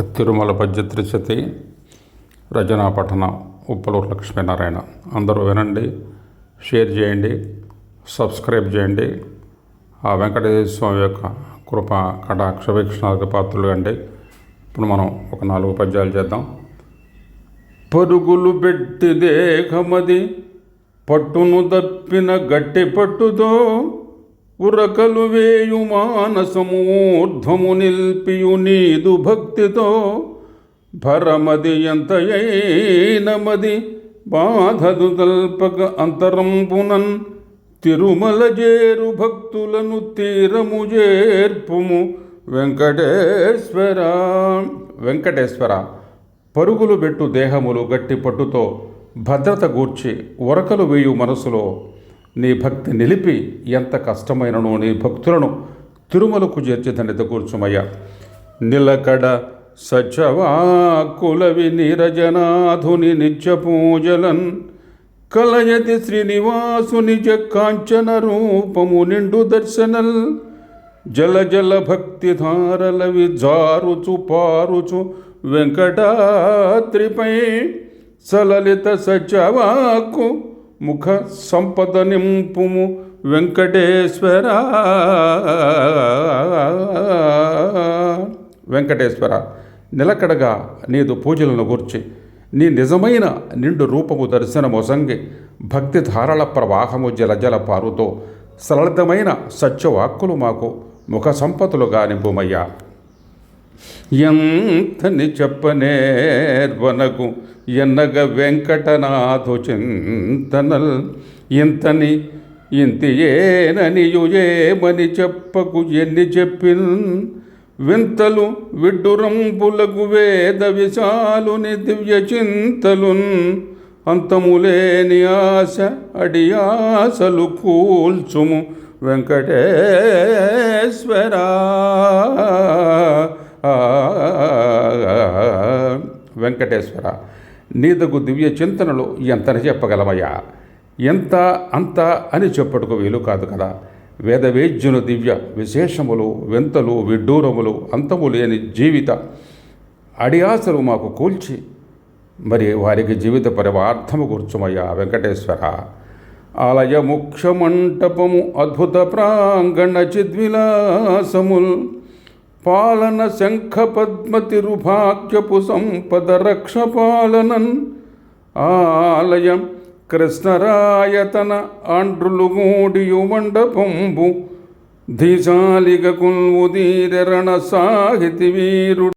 తిరుమల పద్యత్రిశతి రచనా పఠన ఉప్పలూరు లక్ష్మీనారాయణ. అందరూ వినండి షేర్ చేయండి సబ్స్క్రైబ్ చేయండి. ఆ వెంకటేశ్వర స్వామి యొక్క కృప కటాక్ష వీక్షణాలకు పాత్రలు అండి. ఇప్పుడు మనం ఒక నాలుగు పద్యాలు చేద్దాం. పరుగులు పెట్టి దేహమది పట్టును తప్పిన గట్టి పట్టుతో ఉరకలు వేయు మానసము నిల్పియు నీదు భక్తితో. భరమది ఎంతయైనమది బాధదు తల్పక అంతరంపునన్ తిరుమల జేరు భక్తులను తీరము చేర్పుము వెంకటేశ్వర. వెంకటేశ్వర పరుగులు పెట్టు దేహములు గట్టి పట్టుతో భద్రత గూర్చి ఉరకలు వేయు మనసులో నీ భక్తి నిలిపి ఎంత కష్టమైనను నీ భక్తులను తిరుమలకు చేర్చిదనిత కూర్చుమయ్యా. నిలకడ సచవాకులవి నిరజనాధుని నిత్య పూజలన్ కలయతి శ్రీనివాసుని కాంచన రూపము నిండు దర్శనల్. జల జల భక్తి ధారలవి జారుచు పారుచు వెంకటాద్రిపై సలలిత సచవాకు ముఖ సంపద నింపుము వెంకటేశ్వర. వెంకటేశ్వర నిలకడగా నీదు పూజలను గూర్చి నీ నిజమైన నిండు రూపము దర్శనమొసంగి భక్తి ధారల ప్రవాహము జలజల పారుతో సరళితమైన సత్యవాక్కులు మాకు ముఖ సంపతులుగా నింపుమయ్యా. ఎంతని చెప్పనేర్వనకు ఎన్నగ వెంకటనాథు చింతనల్. ఇంతని ఇంతి ఏననియుయేమని చెప్పకు ఎన్ని చెప్పిన్ వింతలు విడ్డురంపులకు వేద విశాలుని దివ్య చింతలున్. అంతములేని ఆశ అడియాసలు కూల్చుము వెంకటేశ్వరా. వెంకటేశ్వర నీదకు దివ్య చింతనలు ఎంతని చెప్పగలమయ్యా? ఎంత అంత అని చెప్పటకు వీలు కాదు కదా. వేదవేద్యుని దివ్య విశేషములు వింతలు విడ్డూరములు అంతము లేని జీవిత అడియాసలు మాకు కూల్చి మరి వారికి జీవిత పరివార్థము కూర్చుమయ్యా వెంకటేశ్వర. ఆలయ ముఖ్య మంటపము అద్భుత ప్రాంగణ చిద్విలాసముల్ పాలన శంఖ పద్మతిరుభాగ్యపు సంపద రక్ష పాలనన్ ఆలయం కృష్ణరాయతన ఆండ్రులు గూడియు మండపంబు. ధీశాలిగ కుల్వుదీరణ సాహితి వీరుడు.